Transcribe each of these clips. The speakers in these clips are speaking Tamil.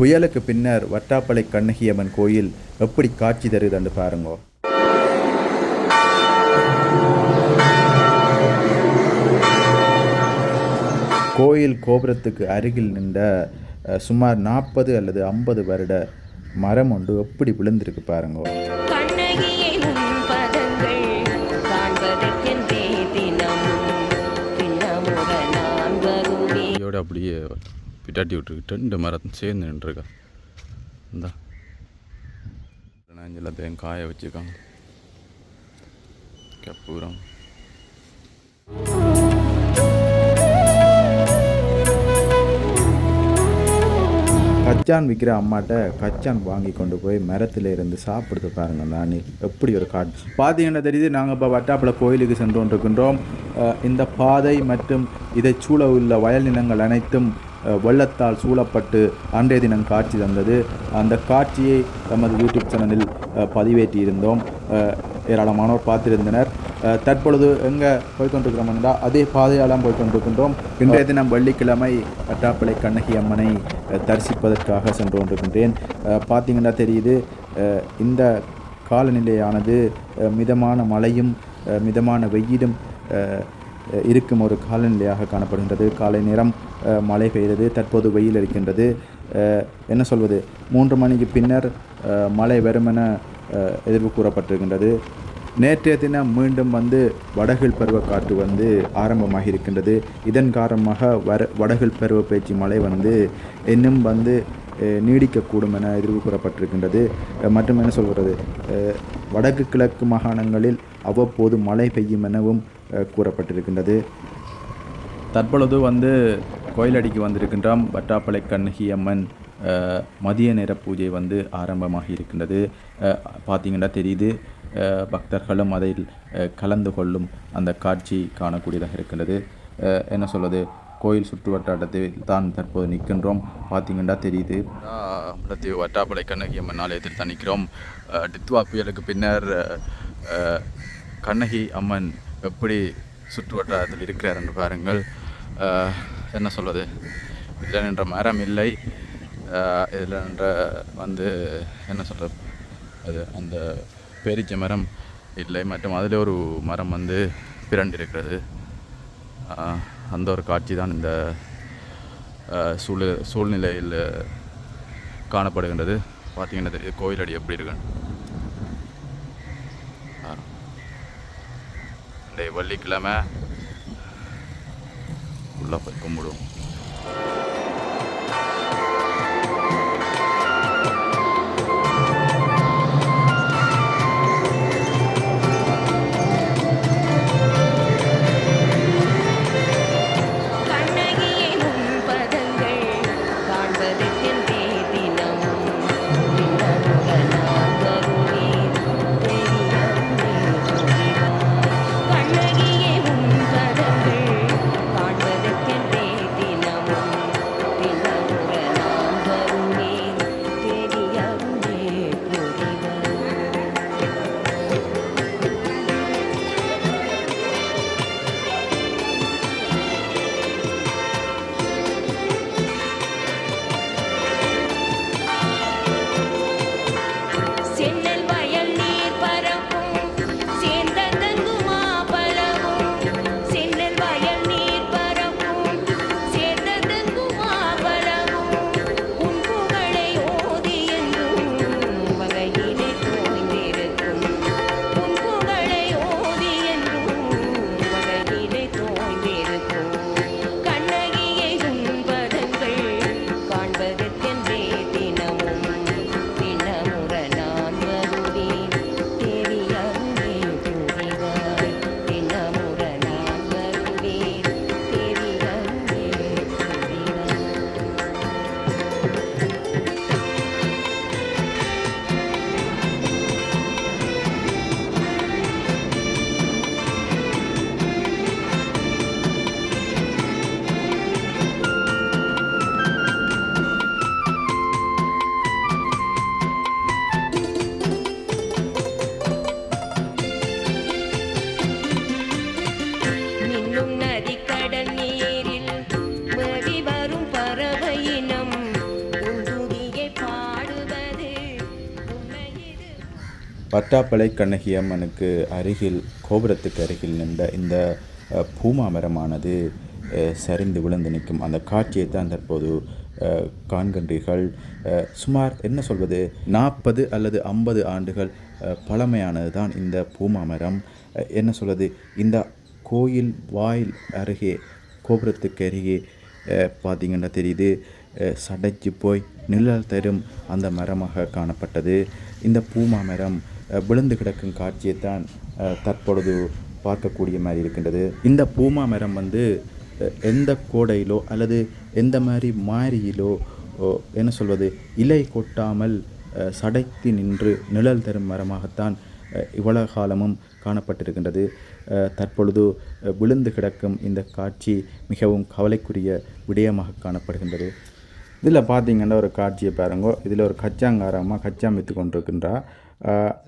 புயலுக்கு பின்னர் வட்டாப்பளை கண்ணகியம்மன் கோயில் எப்படி காட்சி தருதுன்னு பாருங்கோ. கோயில் கோபுரத்துக்கு அருகில் நின்ற சுமார் நாற்பது அல்லது ஐம்பது வருட மரம் ஒன்று எப்படி விழுந்திருக்கு பாருங்கோ. அப்படியே பிட்டாட்டி விட்டுருக்கு ரெண்டு மரம் சேர்ந்து நின்றுருக்கா. இந்தா. எல்லாத்தையும் காய வச்சுருக்காங்க கற்பூரம். கச்சான் விற்கிற அம்மாட்ட கச்சான் வாங்கி கொண்டு போய் மரத்தில் இருந்து சாப்பிடுது பாருங்க நான். எப்படி ஒரு காட்டு பார்த்தீங்கன்னா தெரியுது? நாங்கள் இப்போ வட்டாப்புல கோயிலுக்கு சென்று கொண்டிருக்கின்றோம். இந்த பாதை மற்றும் இதை சூழ உள்ள வயல் நிலங்கள் அனைத்தும் வெள்ளத்தால் சூழப்பட்டு அன்றைய தினம் காட்சி தந்தது. அந்த காட்சியை நமது யூடியூப் சேனலில் பதிவேற்றியிருந்தோம். ஏராளமானோர் பார்த்திருந்தனர். தற்பொழுது எங்கே போய்கொண்டிருக்கிறோம் என்றால் அதே பாதையாலாம் போய்கொண்டிருக்கின்றோம் இன்றைய தினம் வெள்ளிக்கிழமை பட்டாப்பிளை கண்ணகி அம்மனை தரிசிப்பதற்காக சென்று கொண்டிருக்கின்றேன். பார்த்தீங்கன்னா தெரியுது இந்த காலநிலையானது மிதமான மழையும் மிதமான வெயிலும் இருக்கும் ஒரு காலநிலையாக காணப்படுகின்றது. காலை நேரம் மழை பெய்கிறது தற்போது வெயில் இருக்கின்றது என்ன சொல்வது? மூன்று மணிக்கு பின்னர் மழை வருமென எதிர்ப்பு கூறப்பட்டிருக்கின்றது. நேற்றைய தினம் மீண்டும் வந்து வடகில் பருவக்காற்று வந்து ஆரம்பமாகி இருக்கின்றது இதன் காரணமாக வர வடகில் பருவ பேச்சு மழை வந்து இன்னும் வந்து நீடிக்கக்கூடும் என எதிர்வு கூறப்பட்டிருக்கின்றது. மற்றும் என்ன சொல்கிறது வடக்கு கிழக்கு மாகாணங்களில் அவ்வப்போது மழை பெய்யும் எனவும் கூறப்பட்டிருக்கின்றது. தற்பொழுது வந்து கோயிலடிக்கு வந்திருக்கின்றோம் வட்டாப்பளை கண்ணகி அம்மன் மதிய நேர பூஜை வந்து ஆரம்பமாகி இருக்கின்றது பார்த்தீங்கன்னா தெரியுது பக்தர்களும் அதில் கலந்து கொள்ளும் அந்த காட்சி காணக்கூடியதாக இருக்கின்றது. என்ன சொல்வது கோயில் சுற்று வட்டாரத்தில் தான் தற்போது நிற்கின்றோம். பார்த்தீங்கன்னா தெரியுது. முல்லத்தீவு வட்டாப்பளை கண்ணகி அம்மன் ஆலயத்தில் தான் நிற்கிறோம். டித்வா புயலுக்கு பின்னர் கண்ணகி அம்மன் எப்படி சுற்று வட்டாரத்தில் இருக்கிறார் என்று பாருங்கள். என்ன சொல்வது? இதில் நின்ற மரம் இல்லை. இதில் நின்ற வந்து என்ன சொல்கிறது அது அந்த பேரிச்ச மரம் இல்லை. மற்றும் அதில் ஒரு மரம் வந்து பிறண்டு இருக்கிறது அந்த ஒரு காட்சி தான் இந்த சூழ் சூழ சூழ்நிலையில் காணப்படுகின்றது. பார்த்தீங்கன்னா தெரியுது கோயிலடி எப்படி இருக்குன்னு. இன்றைய வெள்ளிக்கிழமை. உள்ளே போய் கும்பிடுவோம் பட்டாப்பளை கண்ணகி அம்மனுக்கு அருகில் கோபுரத்துக்கு அருகில் நின்ற இந்த பூமாமரமானது பூமா மரமானது சரிந்து விழுந்து நிற்கும். அந்த காட்சியை தான் தற்போது அஹ், காண்கின்றீர்கள். சுமார் என்ன சொல்வது? நாற்பது அல்லது ஐம்பது ஆண்டுகள் பழமையானது தான் இந்த பூமா மரம் என்ன சொல்வது? இந்த கோயில் வாயில் அருகே கோபுரத்துக்கு அருகே பார்த்திங்கன்னா பார்த்தீங்கன்னா தெரியுது சடைச்சு போய் நிழல் தரும் அந்த மரமாக காணப்பட்டது. இந்த பூமா மரம் விழுந்து கிடக்கும் காட்சியை தான் தற்பொழுது பார்க்கக்கூடிய மாதிரி இருக்கின்றது. இந்த பூமா மரம் வந்து எந்த கோடையிலோ அல்லது எந்த மாதிரி மாரியிலோ ஓ, என்ன சொல்வது இலை கொட்டாமல் சடைத்து நின்று நிழல் தரும் மரமாகத்தான் இவ்வளவு காலமும் காணப்பட்டிருக்கின்றது. தற்பொழுது விழுந்து கிடக்கும் இந்த காட்சி மிகவும் கவலைக்குரிய விடயமாக காணப்படுகின்றது. இதில் பார்த்தீங்கன்னா ஒரு காட்சியை பாருங்க. இதில் ஒரு கச்சாங்காரமாக கச்சான் விற்று கொண்டிருக்கின்றா.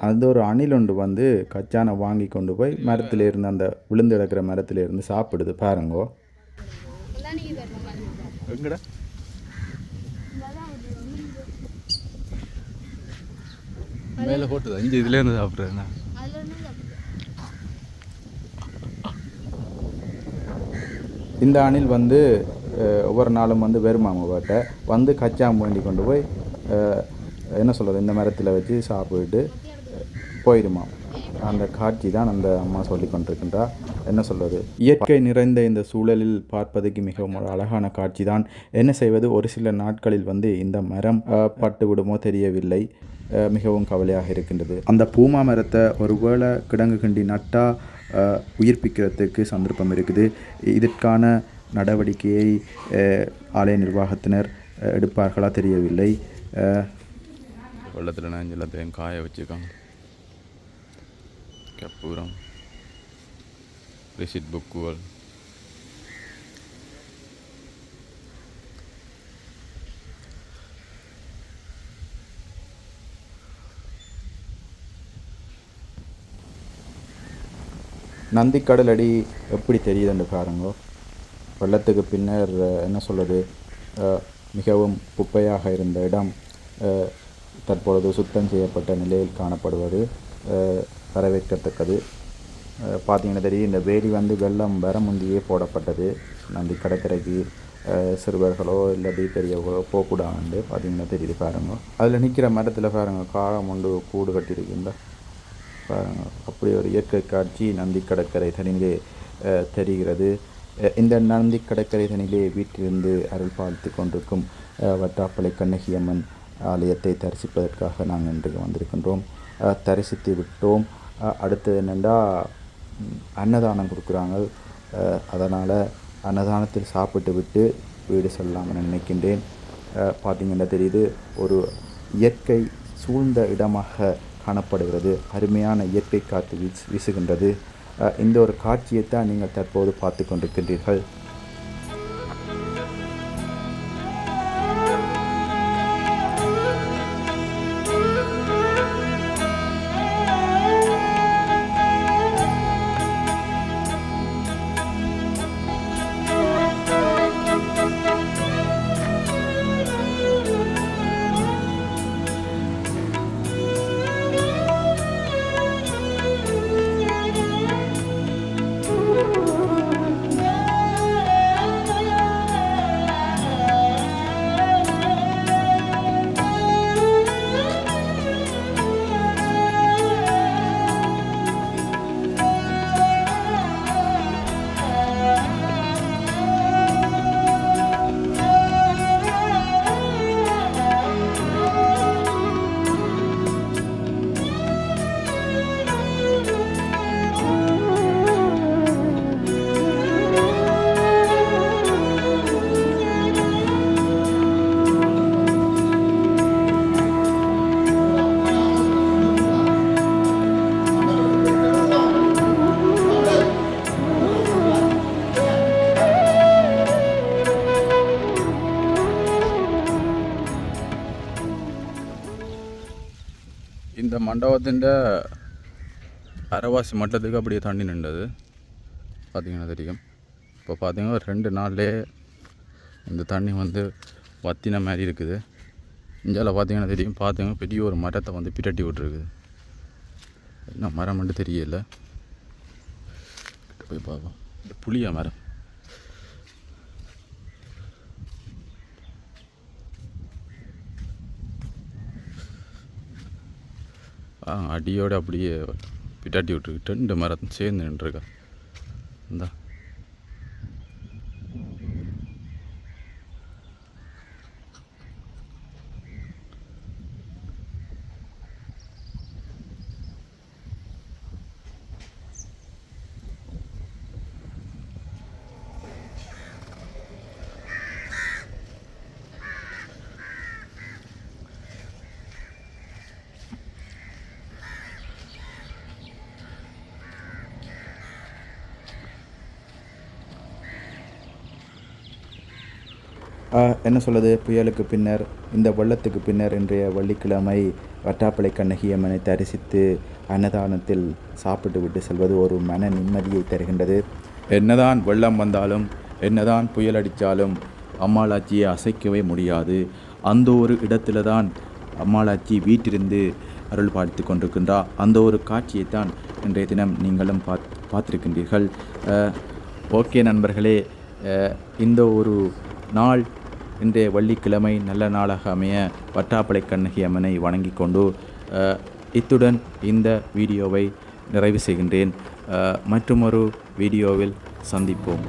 அந்த ஒரு அணில் ஒன்று வந்து கச்சானை வாங்கி கொண்டு போய் மரத்தில் இருந்து அந்த விழுந்து கிடக்கிற மரத்தில் இருந்து சாப்பிடுது பாருங்கோ. எங்கடா? மேலே போட்டுது? அஞ்சு இதுலேருந்து சாப்பிட்றேண்ணா இந்த அணில் வந்து ஒவ்வொரு நாளும் வந்து வருமாங்க வீட்டை வந்து கச்சாம் வேண்டி கொண்டு போய் என்ன சொல்கிறது இந்த மரத்தில் வச்சு சாப்பிட்டு போயிடுமா போயிடுமாம் அந்த காட்சி தான் அந்த அம்மா சொல்லி கொண்டிருக்கின்றா. என்ன சொல்வது இயற்கை நிறைந்த இந்த சூழலில் பார்ப்பதற்கு மிகவும் ஒரு அழகான காட்சி தான். என்ன செய்வது ஒரு சில நாட்களில் வந்து இந்த மரம் பட்டு விடுமோ தெரியவில்லை. மிகவும் கவலையாக இருக்கின்றது. அந்த பூமா மரத்தை ஒருவேளை கிடங்கு கிண்டி நட்டா உயிர்ப்பிக்கிறதுக்கு சந்தர்ப்பம் இருக்குது. இதற்கான நடவடிக்கையை ஆலய நிர்வாகத்தினர் எடுப்பார்களா தெரியவில்லை. வெள்ளத்தில் நனைஞ்சு எல்லாத்தையும் காய வச்சுருக்காங்க. கற்பூரம் ரிசிட் புக்குகள் நந்திக்கடல் அடி எப்படி தெரியுதுன்னு பாருங்க வெள்ளத்துக்கு பின்னர் என்ன சொல்வது மிகவும் குப்பையாக இருந்த இடம் தற்பொழுது சுத்தம் செய்யப்பட்ட நிலையில் காணப்படுவது வரவேற்கத்தக்கது. பார்த்தீங்கன்னா தெரியும் இந்த வேலி வந்து வெள்ளம் வர முந்தியே போடப்பட்டது. நந்தி கடற்கரைக்கு சிறுவர்களோ இல்லாட்டி பெரியவர்களோ போகக்கூடாது பார்த்தீங்கன்னா தெரியுது பாருங்க. அதில் நிற்கிற மரத்தில் பாருங்க காலம் உண்டு கூடு கட்டியிருக்குங்களா பாருங்க. அப்படி ஒரு இயற்கை காட்சி நந்தி கடற்கரை தனிலே தெரிகிறது. இந்த நந்தி கடற்கரை தனிலே வீட்டிலிருந்து அருள் பார்த்து கொண்டிருக்கும் வட்டாப்பளை கண்ணகி அம்மன் ஆலயத்தை தரிசிப்பதற்காக நாங்கள் இன்றைக்கு வந்திருக்கின்றோம். தரிசித்து விட்டோம். அடுத்தது என்னென்னா அன்னதானம் கொடுக்குறாங்க. அதனால் அன்னதானத்தில் சாப்பிட்டு விட்டு வீடு செல்லலாம்னு நினைக்கின்றேன். அஹ், பார்த்தீங்கன்னா தெரியுது? ஒரு இயற்கை சூழ்ந்த இடமாக காணப்படுகிறது. அருமையான இயற்கை காற்று வீசு வீசுகின்றது. இந்த ஒரு காட்சியைத்தான் நீங்கள் தற்போது பார்த்து கொண்டிருக்கின்றீர்கள். இந்த மண்டபத்தின் அரைவாசி மட்டத்துக்கு அப்படியே தண்ணி நின்றது. பார்த்திங்கன்னா தெரியும். இப்போ பார்த்திங்கன்னா ஒரு ரெண்டு நாள்லேயே இந்த தண்ணி வந்து வத்தின மாதிரி இருக்குது. இந்தியாவில் பார்த்திங்கன்னா தெரியும். பார்த்திங்கன்னா பெரிய ஒரு மரத்தை வந்து பிரட்டி விட்டுருக்குது என்ன மரம் மட்டும் தெரியல. போய் பார்ப்போம் இந்த புளியா மரம். அடியோடு அப்படியே பிட்டாட்டி விட்டுருக்கு ரெண்டு மரம் சேர்ந்து நின்றுருக்கா இந்தா என்ன சொல்லுது புயலுக்கு பின்னர் இந்த வெள்ளத்துக்கு பின்னர் இன்றைய வெள்ளிக்கிழமை வட்டாப்பளை கண்ணகி அம்மனை தரிசித்து அன்னதானத்தில் சாப்பிட்டு விட்டு செல்வது ஒரு மன நிம்மதியை தருகின்றது. என்னதான் வெள்ளம் வந்தாலும் என்னதான் புயல் அடித்தாலும் அம்மாளாச்சியை அசைக்கவே முடியாது. அந்த ஒரு இடத்துல தான் அம்மாளாச்சி வீட்டிலிருந்து அருள் பார்த்து கொண்டிருக்கின்றார் அந்த ஒரு காட்சியை தான் இன்றைய தினம் நீங்களும் பாத் பார்த்துருக்கின்றீர்கள். ஓகே நண்பர்களே இந்த ஒரு நாள் இன்றைய வெள்ளிக்கிழமை நல்ல நாளாக அமைய வட்டாப்பளை கண்ணகி அம்மனை வணங்கிக் கொண்டு இத்துடன் இந்த வீடியோவை நிறைவு செய்கின்றேன். மற்றுமொரு வீடியோவில் சந்திப்போம்.